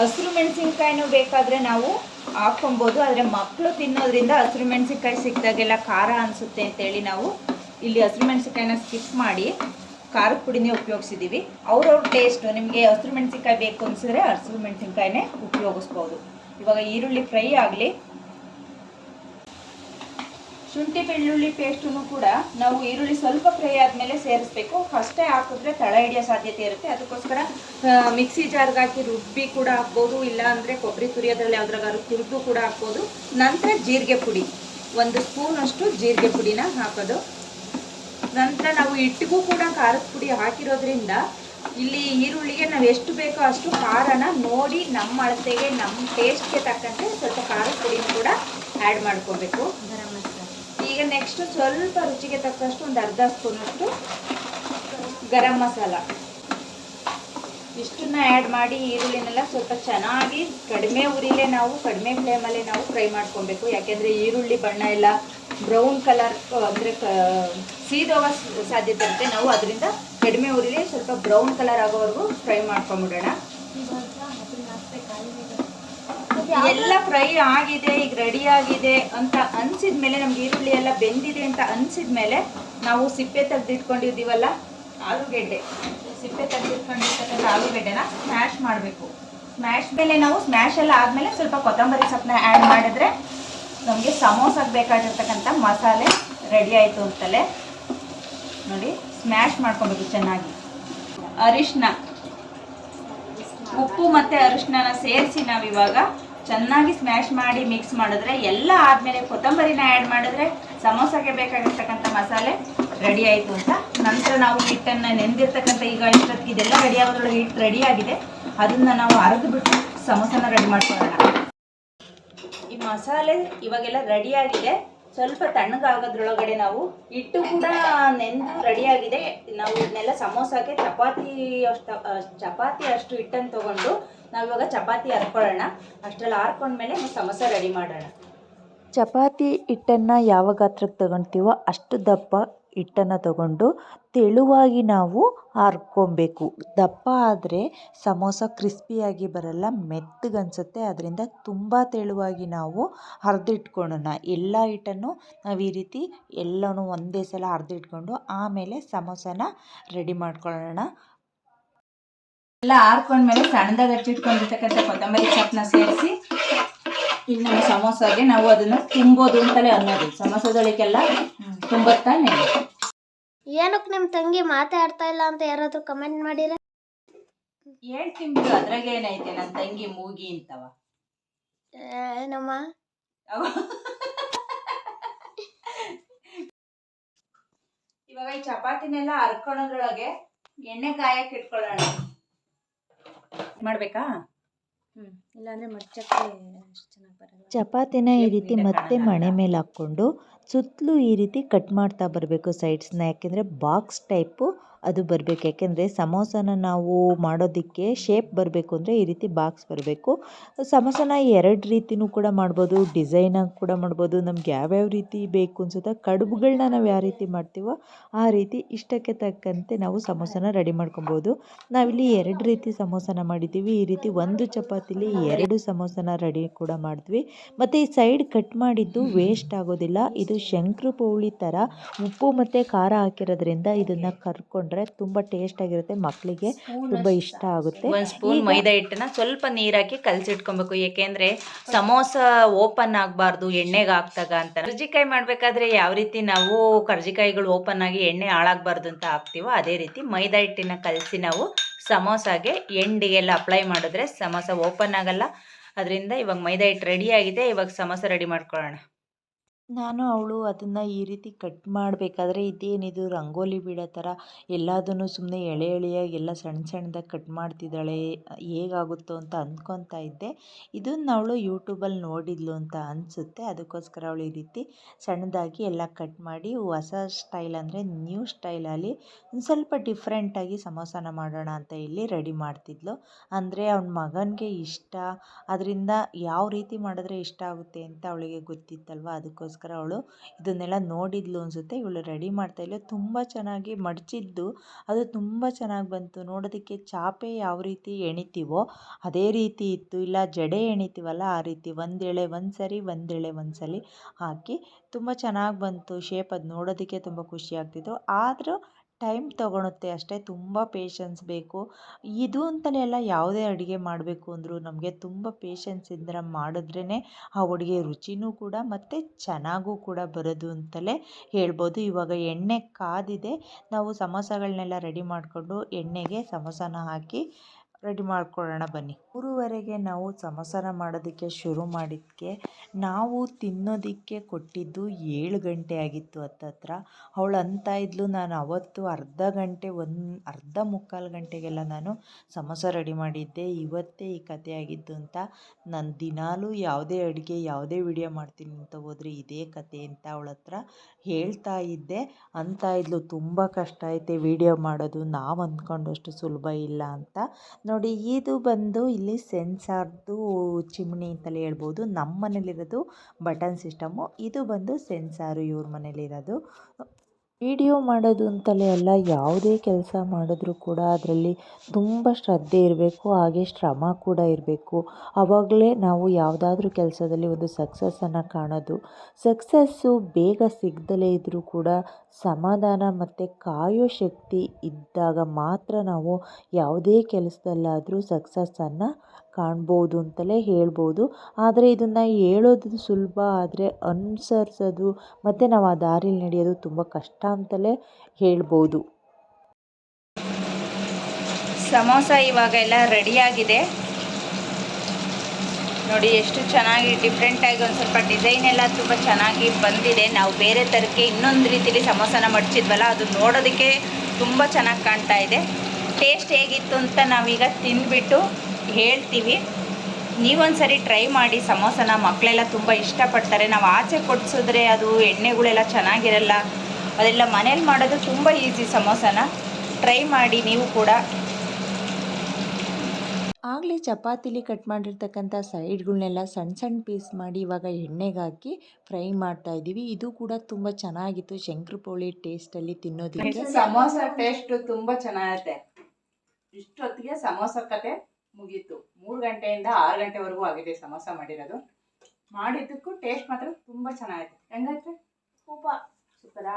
ಹಸಿರು ಮೆಣಸಿನ್ಕಾಯಿನೂ ಬೇಕಾದ್ರೆ ನಾವು ಹಾಕೊಬೋದು ಆದರೆ ಮಕ್ಕಳು ತಿನ್ನೋದ್ರಿಂದ ಹಸಿರು ಮೆಣಸಿನ್ಕಾಯಿ ಸಿಕ್ಕಿದಾಗೆಲ್ಲ ಖಾರ ಅನಿಸುತ್ತೆ ಅಂತೇಳಿ ನಾವು ಇಲ್ಲಿ ಹಸಿರು ಮೆಣಸಿನ್ಕಾಯಿನ ಸ್ಕಿಪ್ ಮಾಡಿ ಖಾರದ ಪುಡಿನೇ ಉಪಯೋಗಿಸಿದ್ದೀವಿ ಅವ್ರವ್ರ ಟೇಸ್ಟು ನಿಮಗೆ ಹಸಿರು ಮೆಣಸಿನ್ಕಾಯಿ ಬೇಕು ಅನಿಸಿದ್ರೆ ಹಸಿರು ಮೆಣಸಿನ್ಕಾಯಿನೇ ಉಪಯೋಗಿಸ್ಬೋದು. ಇವಾಗ ಈರುಳ್ಳಿ ಫ್ರೈ ಆಗಲಿ ಶುಂಠಿ ಬೆಳ್ಳುಳ್ಳಿ ಪೇಸ್ಟನ್ನು ಕೂಡ ನಾವು ಈರುಳ್ಳಿ ಸ್ವಲ್ಪ ಫ್ರೈ ಆದಮೇಲೆ ಸೇರಿಸ್ಬೇಕು. ಫಸ್ಟೇ ಹಾಕಿದ್ರೆ ತಳ ಹಿಡಿಯೋ ಸಾಧ್ಯತೆ ಇರುತ್ತೆ. ಅದಕ್ಕೋಸ್ಕರ ಮಿಕ್ಸಿ ಜಾರ್ಗೆ ಹಾಕಿ ರುಬ್ಬಿ ಕೂಡ ಹಾಕ್ಬೋದು. ಇಲ್ಲ ಅಂದರೆ ಕೊಬ್ಬರಿ ತುರಿಯೋದ್ರಲ್ಲಿ ಯಾವ್ದ್ರಾಗಾದ್ರು ತುರಿದು ಕೂಡ ಹಾಕ್ಬೋದು. ನಂತರ ಜೀರಿಗೆ ಪುಡಿ. ಒಂದು ಸ್ಪೂನ್ ಅಷ್ಟು ಜೀರಿಗೆ ಪುಡಿನ ಹಾಕೋದು. ನಂತರ ನಾವು ಹಿಟ್ಟಿಗೂ ಕೂಡ ಖಾರದ ಪುಡಿ ಹಾಕಿರೋದ್ರಿಂದ ಇಲ್ಲಿ ಈರುಳ್ಳಿಗೆ ನಾವು ಎಷ್ಟು ಬೇಕೋ ಅಷ್ಟು ಖಾರನ ನೋಡಿ ನಮ್ಮ ಅಳತೆಗೆ, ನಮ್ಮ ಟೇಸ್ಟ್ಗೆ ತಕ್ಕಂತೆ ಸ್ವಲ್ಪ ಖಾರದ ಪುಡಿನ ಕೂಡ ಆ್ಯಡ್ ಮಾಡ್ಕೋಬೇಕು. ಈಗ ನೆಕ್ಸ್ಟ್ ಸ್ವಲ್ಪ ರುಚಿಗೆ ತಕ್ಕಷ್ಟು ಒಂದು ಅರ್ಧ ಸ್ಪೂನಷ್ಟು ಗರಂ ಮಸಾಲ. ಇಷ್ಟನ್ನ ಆ್ಯಡ್ ಮಾಡಿ ಈರುಳ್ಳಿನೆಲ್ಲ ಸ್ವಲ್ಪ ಚೆನ್ನಾಗಿ ಕಡಿಮೆ ಉರಿಲೇ ನಾವು, ಕಡಿಮೆ ಫ್ಲೇಮಲ್ಲೇ ನಾವು ಫ್ರೈ ಮಾಡ್ಕೊಬೇಕು. ಯಾಕೆಂದರೆ ಈರುಳ್ಳಿ ಬಣ್ಣ ಎಲ್ಲ ಬ್ರೌನ್ ಕಲರ್ ಅಂದರೆ ಸೀದೋಗ ಸಾಧ್ಯತೆ ಇರುತ್ತೆ. ನಾವು ಅದರಿಂದ ಕಡಿಮೆ ಉರಿಲೇ ಸ್ವಲ್ಪ ಬ್ರೌನ್ ಕಲರ್ ಆಗೋವರೆಗೂ ಫ್ರೈ ಮಾಡ್ಕೊಂಬಿಡೋಣ ಇವಾಗ ಅದನ್ನ ಹಾಕ್ಬೇಕು ಆಲೂಗಡ್ಡೆ ಇದು ಯಾವ- ಎಲ್ಲ ಫ್ರೈ ಆಗಿದೆ, ಈಗ ರೆಡಿ ಆಗಿದೆ ಅಂತ ಅನ್ಸಿದ ಮೇಲೆ ನಮ್ಗೆ ಈರುಳ್ಳಿ ಎಲ್ಲ ಬೆಂದಿದೆ ಅಂತ ಅನ್ಸಿದ ಮೇಲೆ ನಾವು ಸಿಪ್ಪೆ ತೆಗೆದಿಟ್ಕೊಂಡಿದ್ದೀವಲ್ಲ, ಆಲೂಗೆಡ್ಡೆ. ಸಿಪ್ಪೆ ತೆಗೆದಿಟ್ಕೊಂಡಿರ್ತಕ್ಕಂಥ ಆಲೂಗೆಡ್ಡೆನ ಸ್ಮ್ಯಾಶ್ ಮಾಡಬೇಕು. ಸ್ಮ್ಯಾಶ್ ಮೇಲೆ ನಾವು ಸ್ಮ್ಯಾಶ್ ಎಲ್ಲ ಆದಮೇಲೆ ಸ್ವಲ್ಪ ಕೊತ್ತಂಬರಿ ಸೊಪ್ಪನ್ನ ಆ್ಯಡ್ ಮಾಡಿದ್ರೆ ನಮಗೆ ಸಮೋಸಕ್ಕೆ ಬೇಕಾಗಿರ್ತಕ್ಕಂಥ ಮಸಾಲೆ ರೆಡಿ ಆಯಿತು ಅಂತಲೇ ನೋಡಿ ಸ್ಮ್ಯಾಶ್ ಮಾಡ್ಕೊಬೇಕು ಚೆನ್ನಾಗಿ. ಅರಿಶಿನ ಉಪ್ಪು ಮತ್ತು ಅರಿಶಿನ ಸೇರಿಸಿ ನಾವಿವಾಗ ಚೆನ್ನಾಗಿ ಸ್ಮ್ಯಾಶ್ ಮಾಡಿ ಮಿಕ್ಸ್ ಮಾಡಿದ್ರೆ ಎಲ್ಲ ಆದಮೇಲೆ ಕೊತ್ತಂಬರಿನ ಆ್ಯಡ್ ಮಾಡಿದ್ರೆ ಸಮೋಸಾಗೆ ಬೇಕಾಗಿರ್ತಕ್ಕಂಥ ಮಸಾಲೆ ರೆಡಿ ಆಯಿತು ಅಂತ. ನಂತರ ನಾವು ಹಿಟ್ಟನ್ನು ನೆಂದಿರ್ತಕ್ಕಂಥ ಈಗ ಇಷ್ಟೊತ್ತಿಗೆ ಇದೆಲ್ಲ ರೆಡಿ ಆಗೋದ್ರೊಳಗೆ ಹಿಟ್ಟು ರೆಡಿ ಆಗಿದೆ. ಅದನ್ನು ನಾವು ಅರೆದು ಬಿಟ್ಟು ಸಮೋಸನ ರೆಡಿ ಮಾಡ್ಕೊಳ್ಳೋಣ. ಈ ಮಸಾಲೆ ಇವಾಗೆಲ್ಲ ರೆಡಿ ಆಗಿದೆ. ಸ್ವಲ್ಪ ತಣ್ಣಗಾಗೋದ್ರೊಳಗಡೆ ನಾವು ಹಿಟ್ಟು ಕೂಡ ನೆಂದು ರೆಡಿ ಆಗಿದೆ ನಾವು ಇದನ್ನೆಲ್ಲ ಸಮೋಸಾಗೆ ಚಪಾತಿ ಅಷ್ಟು ಚಪಾತಿ ಅಷ್ಟು ಹಿಟ್ಟನ್ನು ತಗೊಂಡು ನಾವಿವಾಗ ಚಪಾತಿ ಹರ್ಕೊಳ್ಳೋಣ. ಅಷ್ಟರಲ್ಲಿ ಹಾರ್ಕೊಂಡ್ಮೇಲೆ ಸಮೋಸ ರೆಡಿ ಮಾಡೋಣ. ಚಪಾತಿ ಹಿಟ್ಟನ್ನು ಯಾವ ಗಾತ್ರಕ್ಕೆ ತಗೊಳ್ತೀವೋ ಅಷ್ಟು ದಪ್ಪ ಹಿಟ್ಟನ್ನು ತಗೊಂಡು ತೆಳುವಾಗಿ ನಾವು ಹರ್ಕೊಬೇಕು ದಪ್ಪ ಆದರೆ ಸಮೋಸ ಕ್ರಿಸ್ಪಿಯಾಗಿ ಬರಲ್ಲ ಮೆತ್ತಗೆ ಅನಿಸುತ್ತೆ ಅದರಿಂದ ತುಂಬ ತೆಳುವಾಗಿ ನಾವು ಹರಿದಿಟ್ಕೊಳ್ಳೋಣ ಎಲ್ಲ ಹಿಟ್ಟನ್ನು ನಾವು ಈ ರೀತಿ ಎಲ್ಲನೂ ಒಂದೇ ಸಲ ಹರಿದಿಟ್ಕೊಂಡು ಆಮೇಲೆ ಸಮೋಸನ ರೆಡಿ ಮಾಡ್ಕೊಳ್ಳೋಣ. ಎಲ್ಲ ಆರ್ಕೊಂಡ್ಮೇಲೆ ಸಣ್ಣದಾಗಿ ಹಚ್ಚಿಟ್ಕೊಂಡಿರ್ತಕ್ಕಂಥ ಕೊತ್ತಂಬರಿ ಸೊಪ್ಪನ್ನ ಸೇರಿಸಿ ಇನ್ನು ಸಮೋಸಾಗೆ ನಾವು ಅದನ್ನು ತುಂಬೋದು ಅಂತಲೇ ಅನ್ನೋದು. ಸಮೋಸದೊಳಗೆಲ್ಲ ತುಂಬತ್ತಾನೆ. ಏನಕ್ಕೆ ನಿಮ್ಮ ತಂಗಿ ಮಾತಾಡ್ತಾ ಇಲ್ಲ ಅಂತ ಯಾರಾದರೂ ಕಮೆಂಟ್ ಮಾಡಿರ ಹೇಳ್ತೀನಿ ಅದ್ರಾಗ ಏನೈತೆ ನನ್ನ ತಂಗಿ ಮೂಗಿ ಅಂತವ. ಏನಮ್ಮ? ಇವಾಗ ಈ ಚಪಾತಿನೆಲ್ಲ ಹರ್ಕೊಳೋದ್ರೊಳಗೆ ಎಣ್ಣೆ ಕಾಯಕ್ಕೆ ಇಟ್ಕೊಳ್ಳೋಣ. ಮಾಡ್ಬೇಕಾ? ಇಲ್ಲಾಂದ್ರೆ ಮಚ್ಚಕ್ಕೆ ಅಷ್ಟು ಚೆನ್ನಾಗಿ ಬರಲ್ಲ. ಚಪಾತಿನ ಈ ರೀತಿ ಮತ್ತೆ ಮಣೆ ಮೇಲೆ ಹಾಕ್ಕೊಂಡು ಸುತ್ತಲೂ ಈ ರೀತಿ ಕಟ್ ಮಾಡ್ತಾ ಬರಬೇಕು ಸೈಡ್ಸ್ನ ಯಾಕೆಂದರೆ ಬಾಕ್ಸ್ ಟೈಪು ಅದು ಬರಬೇಕು. ಯಾಕೆಂದರೆ ಸಮೋಸನ ನಾವು ಮಾಡೋದಕ್ಕೆ ಶೇಪ್ ಬರಬೇಕು ಅಂದರೆ ಈ ರೀತಿ ಬಾಕ್ಸ್ ಬರಬೇಕು. ಸಮೋಸನ ಎರಡು ರೀತಿನೂ ಕೂಡ ಮಾಡ್ಬೋದು ಡಿಸೈನಾಗಿ ಕೂಡ ಮಾಡ್ಬೋದು, ನಮ್ಗೆ ಯಾವ್ಯಾವ ರೀತಿ ಬೇಕು ಅನ್ಸುತ್ತೆ ಕಡುಬುಗಳನ್ನ ನಾವು ಯಾವ ರೀತಿ ಮಾಡ್ತೀವೋ ಆ ರೀತಿ ಇಷ್ಟಕ್ಕೆ ತಕ್ಕಂತೆ ನಾವು ಸಮೋಸನ ರೆಡಿ ಮಾಡ್ಕೊಬೋದು. ನಾವಿಲ್ಲಿ ಎರಡು ರೀತಿ ಸಮೋಸನ ಮಾಡಿದ್ದೀವಿ. ಈ ರೀತಿ ಒಂದು ಚಪಾತಿಲಿ ಎರಡು ಸಮೋಸನ ರೆಡಿ ಕೂಡ ಮಾಡಿದ್ವಿ. ಮತ್ತು ಈ ಸೈಡ್ ಕಟ್ ಮಾಡಿದ್ದು ವೇಸ್ಟ್ ಆಗೋದಿಲ್ಲ. ಇದು ಶಂಕ್ರ ಪೌಳಿ ಥರ ಉಪ್ಪು ಮತ್ತು ಖಾರ ಹಾಕಿರೋದ್ರಿಂದ ಇದನ್ನು ತುಂಬ ಟೇಸ್ಟಾಗಿರುತ್ತೆ ಮಕ್ಕಳಿಗೆ ತುಂಬ ಇಷ್ಟ ಆಗುತ್ತೆ. ಒಂದ್ ಸ್ಪೂನ್ ಮೈದಾ ಹಿಟ್ಟನ್ನ ಸ್ವಲ್ಪ ನೀರಾಕಿ ಕಲಸಿಟ್ಕೊಬೇಕು. ಯಾಕೆಂದ್ರೆ ಸಮೋಸ ಓಪನ್ ಆಗಬಾರ್ದು ಎಣ್ಣೆಗೆ ಹಾಕ್ದಾಗ ಅಂತ. ಕರ್ಜಿಕಾಯಿ ಮಾಡ್ಬೇಕಾದ್ರೆ ಯಾವ ರೀತಿ ನಾವು ಕರ್ಜಿಕಾಯಿಗಳು ಓಪನ್ ಆಗಿ ಎಣ್ಣೆ ಹಾಳಾಗಬಾರ್ದು ಅಂತ ಹಾಕ್ತೀವೋ ಅದೇ ರೀತಿ ಮೈದಾ ಹಿಟ್ಟಿನ ಕಲಸಿ ನಾವು ಸಮೋಸಾಗೆ ಎಂಡಿಗೆಲ್ಲ ಅಪ್ಲೈ ಮಾಡಿದ್ರೆ ಸಮೋಸ ಓಪನ್ ಆಗಲ್ಲ. ಅದರಿಂದ ಇವಾಗ ಮೈದಾ ಹಿಟ್ಟು ರೆಡಿ ಆಗಿದೆ ಇವಾಗ ಸಮೋಸ ರೆಡಿ ಮಾಡ್ಕೊಳ್ಳೋಣ. ನಾನು ಅವಳು ಅದನ್ನು ಈ ರೀತಿ ಕಟ್ ಮಾಡಬೇಕಾದ್ರೆ ಇದೇನಿದು ರಂಗೋಲಿ ಬಿಡೋ ಥರ ಎಲ್ಲದನ್ನು ಸುಮ್ಮನೆ ಎಳೆ ಎಳೆಯಾಗಿ ಎಲ್ಲ ಸಣ್ಣ ಸಣ್ಣದಾಗಿ ಕಟ್ ಮಾಡ್ತಿದ್ದಾಳೆ, ಹೇಗಾಗುತ್ತೋ ಅಂತ ಅಂದ್ಕೊತಾ ಇದ್ದೆ. ಇದನ್ನ ಅವಳು ಯೂಟ್ಯೂಬಲ್ಲಿ ನೋಡಿದ್ಲು ಅಂತ ಅನಿಸುತ್ತೆ. ಅದಕ್ಕೋಸ್ಕರ ಅವಳು ಈ ರೀತಿ ಸಣ್ಣದಾಗಿ ಎಲ್ಲ ಕಟ್ ಮಾಡಿ ಹೊಸ ಸ್ಟೈಲ್ ಅಂದರೆ ನ್ಯೂ ಸ್ಟೈಲಲ್ಲಿ ಒಂದು ಸ್ವಲ್ಪ ಡಿಫ್ರೆಂಟಾಗಿ ಸಮೋಸನ ಮಾಡೋಣ ಅಂತ ಇಲ್ಲಿ ರೆಡಿ ಮಾಡ್ತಿದ್ಲು. ಅಂದರೆ ಅವನ ಮಗನಿಗೆ ಇಷ್ಟ. ಅದರಿಂದ ಯಾವ ರೀತಿ ಮಾಡಿದ್ರೆ ಇಷ್ಟ ಆಗುತ್ತೆ ಅಂತ ಅವಳಿಗೆ ಗೊತ್ತಿತ್ತಲ್ವ? ಅದಕ್ಕೋಸ್ಕರ ಅವಳು ಇದನ್ನೆಲ್ಲ ನೋಡಿದ್ಲು ಅನಿಸುತ್ತೆ. ಇವಳು ರೆಡಿ ಮಾಡ್ತಾ ಇಲ್ಲ ತುಂಬ ಚೆನ್ನಾಗಿ ಮಡಚಿದ್ದು, ಅದು ತುಂಬ ಚೆನ್ನಾಗಿ ಬಂತು. ನೋಡೋದಕ್ಕೆ ಚಾಪೆ ಯಾವ ರೀತಿ ಎಣಿತೀವೋ ಅದೇ ರೀತಿ ಇತ್ತು. ಇಲ್ಲ, ಜಡೆ ಎಣಿತೀವಲ್ಲ ಆ ರೀತಿ. ಒಂದು ಎಳೆ ಒಂದು ಸರಿ, ಒಂದು ಎಳೆ ಒಂದು ಸಲ ಹಾಕಿ ತುಂಬ ಚೆನ್ನಾಗಿ ಬಂತು. ಶೇಪ್ ಅದು ನೋಡೋದಕ್ಕೆ ತುಂಬ ಖುಷಿ ಆಗ್ತಿತ್ತು. ಆದರೂ ಟೈಮ್ ತೊಗೊಳುತ್ತೆ, ಅಷ್ಟೇ ತುಂಬ ಪೇಷನ್ಸ್ ಬೇಕು. ಇದು ಅಂತಲೇ ಅಲ್ಲ, ಯಾವುದೇ ಅಡುಗೆ ಮಾಡಬೇಕು ಅಂದರೂ ನಮಗೆ ತುಂಬ ಪೇಷನ್ಸಿಂದ ಮಾಡಿದ್ರೇ ಆ ಅಡುಗೆ ರುಚಿನೂ ಕೂಡ ಮತ್ತು ಚೆನ್ನಾಗೂ ಕೂಡ ಬರೋದು ಅಂತಲೇ ಹೇಳ್ಬೋದು. ಇವಾಗ ಎಣ್ಣೆ ಕಾದಿದೆ, ನಾವು ಸಮೋಸಗಳನ್ನೆಲ್ಲ ರೆಡಿ ಮಾಡಿಕೊಂಡು ಎಣ್ಣೆಗೆ ಸಮೋಸನ ಹಾಕಿ ರೆಡಿ ಮಾಡ್ಕೊಳ್ಳೋಣ ಬನ್ನಿ. ಮೂರುವರೆಗೆ ನಾವು ಸಮಸರ ಮಾಡೋದಕ್ಕೆ ಶುರು ಮಾಡಿದ್ದಕ್ಕೆ ನಾವು ತಿನ್ನೋದಕ್ಕೆ ಕೊಟ್ಟಿದ್ದು ಏಳು ಗಂಟೆ ಆಗಿತ್ತು ಹತ್ತತ್ರ ಅವಳು ಅಂತ ಇದ್ಲು, ನಾನು ಅವತ್ತು ಅರ್ಧ ಗಂಟೆ, ಒಂದು ಅರ್ಧ ಮುಕ್ಕಾಲು ಗಂಟೆಗೆಲ್ಲ ನಾನು ಸಮೋಸ ರೆಡಿ ಮಾಡಿದ್ದೆ. ಇವತ್ತೇ ಈ ಕತೆ ಆಗಿದ್ದು ಅಂತ ನಾನು ದಿನಾಲೂ ಯಾವುದೇ ಅಡುಗೆ, ಯಾವುದೇ ವಿಡಿಯೋ ಮಾಡ್ತೀನಿ ಅಂತ ಹೋದರೆ ಇದೇ ಕತೆ ಅಂತ ಅವಳ ಹತ್ರ ಹೇಳ್ತಾ ಇದ್ದೆ. ಅಂತ ಇದ್ಲು, ತುಂಬ ಕಷ್ಟ ಐತೆ ವಿಡಿಯೋ ಮಾಡೋದು, ನಾವು ಅಂದ್ಕೊಂಡಷ್ಟು ಸುಲಭ ಇಲ್ಲ ಅಂತ. ನೋಡಿ, ಇದು ಬಂದು ಇಲ್ಲಿ ಸೆನ್ಸಾರ್ದು ಚಿಮಣಿ ಅಂತಲೇ ಹೇಳ್ಬೋದು. ನಮ್ಮ ಮನೇಲಿರೋದು ಬಟನ್ ಸಿಸ್ಟಮು. ಇದು ಬಂದು ಸೆನ್ಸಾರು ಇವ್ರ ಮನೇಲಿರೋದು. ವಿಡಿಯೋ ಮಾಡೋದು ಅಂತಲೇ ಅಲ್ಲ, ಯಾವುದೇ ಕೆಲಸ ಮಾಡಿದ್ರೂ ಕೂಡ ಅದರಲ್ಲಿ ತುಂಬ ಶ್ರದ್ಧೆ ಇರಬೇಕು, ಹಾಗೆ ಶ್ರಮ ಕೂಡ ಇರಬೇಕು. ಆವಾಗಲೇ ನಾವು ಯಾವುದಾದ್ರೂ ಕೆಲಸದಲ್ಲಿ ಒಂದು ಸಕ್ಸಸ್ಸನ್ನು ಕಾಣೋದು. ಸಕ್ಸಸ್ಸು ಬೇಗ ಸಿಗದಲೇ ಇದ್ದರೂ ಕೂಡ ಸಮಾಧಾನ ಮತ್ತು ಕಾಯೋ ಶಕ್ತಿ ಇದ್ದಾಗ ಮಾತ್ರ ನಾವು ಯಾವುದೇ ಕೆಲಸದಲ್ಲಾದರೂ ಸಕ್ಸಸ್ಸನ್ನು ಕಾಣ್ಬೋದು ಅಂತಲೇ ಹೇಳ್ಬೋದು. ಆದರೆ ಇದನ್ನು ಹೇಳೋದು ಸುಲಭ, ಆದರೆ ಅನುಸರಿಸೋದು ಮತ್ತು ನಾವು ಆ ದಾರಿಲಿ ನಡೆಯೋದು ತುಂಬ ಕಷ್ಟ ಅಂತಲೇ ಹೇಳ್ಬೋದು. ಸಮೋಸ ಇವಾಗ ಎಲ್ಲ ರೆಡಿಯಾಗಿದೆ ನೋಡಿ, ಎಷ್ಟು ಚೆನ್ನಾಗಿ ಡಿಫ್ರೆಂಟಾಗಿ ಒಂದು ಸ್ವಲ್ಪ ಡಿಸೈನ್ ಎಲ್ಲ ತುಂಬ ಚೆನ್ನಾಗಿ ಬಂದಿದೆ. ನಾವು ಬೇರೆ ಥರಕ್ಕೆ ಇನ್ನೊಂದು ರೀತಿಲಿ ಸಮೋಸನ ಮಡಿಸಿದ್ವಲ್ಲ ಅದು ನೋಡೋದಕ್ಕೆ ತುಂಬ ಚೆನ್ನಾಗಿ ಕಾಣ್ತಾ ಇದೆ. ಟೇಸ್ಟ್ ಹೇಗಿತ್ತು ಅಂತ ನಾವೀಗ ತಿಂದ್ಬಿಟ್ಟು ಹೇಳ್ತೀವಿ. ನೀವೊಂದು ಸರಿ ಟ್ರೈ ಮಾಡಿ ಸಮೋಸನ ಮಕ್ಕಳೆಲ್ಲ ತುಂಬ ಇಷ್ಟಪಡ್ತಾರೆ. ನಾವು ಆಚೆ ಕೊಡಿಸಿದ್ರೆ ಅದು ಎಣ್ಣೆಗಳೆಲ್ಲ ಚೆನ್ನಾಗಿರಲ್ಲ. ಅದೆಲ್ಲ ಮನೇಲಿ ಮಾಡೋದು ತುಂಬ ಈಸಿ ಸಮೋಸನ. ಟ್ರೈ ಮಾಡಿ ನೀವು ಕೂಡ ಆಗಲೇ ಚಪಾತಿಲಿ ಕಟ್ ಮಾಡಿರ್ತಕ್ಕಂಥ ಸೈಡ್ಗಳನ್ನೆಲ್ಲ ಸಣ್ಣ ಸಣ್ಣ ಪೀಸ್ ಮಾಡಿ ಇವಾಗ ಎಣ್ಣೆಗೆ ಹಾಕಿ ಫ್ರೈ ಮಾಡ್ತಾ ಇದ್ದೀವಿ. ಇದು ಕೂಡ ತುಂಬ ಚೆನ್ನಾಗಿತ್ತು. ಶಂಕರಪೋಳಿ ಟೇಸ್ಟಲ್ಲಿ ತಿನ್ನೋದಕ್ಕೆ. ಸಮೋಸ ಟೇಸ್ಟ್ ತುಂಬಾ ಚೆನ್ನಾಗತ್ತೆ. ಇಷ್ಟೊತ್ತಿಗೆ ಸಮೋಸ ಕತೆ ಮುಗೀತು. ಮೂರು ಗಂಟೆಯಿಂದ ಆರು ಗಂಟೆವರೆಗೂ ಆಗಿದೆ ಸಮೋಸ ಮಾಡಿರೋದು. ಮಾಡಿದ್ದಕ್ಕೂ ಟೇಸ್ಟ್ ಮಾತ್ರ ತುಂಬಾ ಚೆನ್ನಾಗಿತ್ತು ಹೆಂಗೈತೆ? ಸೂಪರಾ?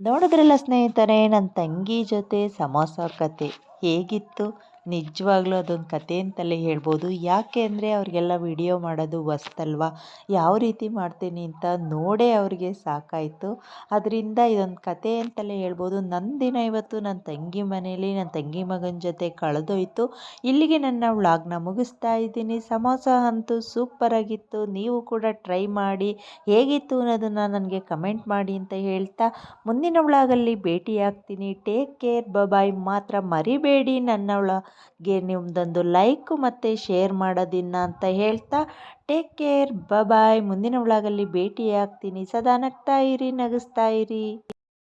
ನೋಡಿದ್ರಲ್ಲ ಸ್ನೇಹಿತರೆ ನನ್ನ ತಂಗಿ ಜೊತೆ ಸಮೋಸ ಕತೆ ಹೇಗಿತ್ತು? ನಿಜವಾಗ್ಲೂ ಅದೊಂದು ಕತೆ ಅಂತಲೇ ಹೇಳ್ಬೋದು. ಯಾಕೆ ಅಂದರೆ ಅವರಿಗೆಲ್ಲ ವಿಡಿಯೋ ಮಾಡೋದು ಹೊಸ್ತಲ್ವಾ? ಯಾವ ರೀತಿ ಮಾಡ್ತೀನಿ ಅಂತ ನೋಡೇ ಅವ್ರಿಗೆ ಸಾಕಾಯಿತು. ಅದರಿಂದ ಇದೊಂದು ಕತೆ ಅಂತಲೇ ಹೇಳ್ಬೋದು. ನನ್ನ ದಿನ ಇವತ್ತು ನನ್ನ ತಂಗಿ ಮನೇಲಿ ನನ್ನ ತಂಗಿ ಮಗನ ಜೊತೆ ಕಳೆದೋಯ್ತು. ಇಲ್ಲಿಗೆ ನನ್ನ ವ್ಲಾಗ್ನ ಮುಗಿಸ್ತಾ ಇದ್ದೀನಿ. ಸಮೋಸ ಅಂತೂ ಸೂಪರಾಗಿತ್ತು ನೀವು ಕೂಡ ಟ್ರೈ ಮಾಡಿ ಹೇಗಿತ್ತು ಅನ್ನೋದನ್ನು ನನಗೆ ಕಮೆಂಟ್ ಮಾಡಿ ಅಂತ ಹೇಳ್ತಾ ಮುಂದಿನ ವ್ಲಾಗಲ್ಲಿ ಭೇಟಿಯಾಗ್ತೀನಿ. ಟೇಕ್ ಕೇರ್ ಬಬಾಯ್ ಮಾತ್ರ ಮರಿಬೇಡಿ ನನ್ನ ವ್ಲಾಗ್ಗೆ ನಿಮ್ಮದೊಂದು ಲೈಕು ಮತ್ತು ಶೇರ್ ಮಾಡೋದಿನ್ನ ಅಂತ ಹೇಳ್ತಾ ಟೇಕ್ ಕೇರ್ ಬಾಯ್ ಮುಂದಿನ ವ್ಲಾಗಲ್ಲಿ ಭೇಟಿಯಾಗ್ತೀನಿ. ಸದಾ ನಗ್ತಾ ಇರಿ, ನಗಿಸ್ತಾ ಇರಿ.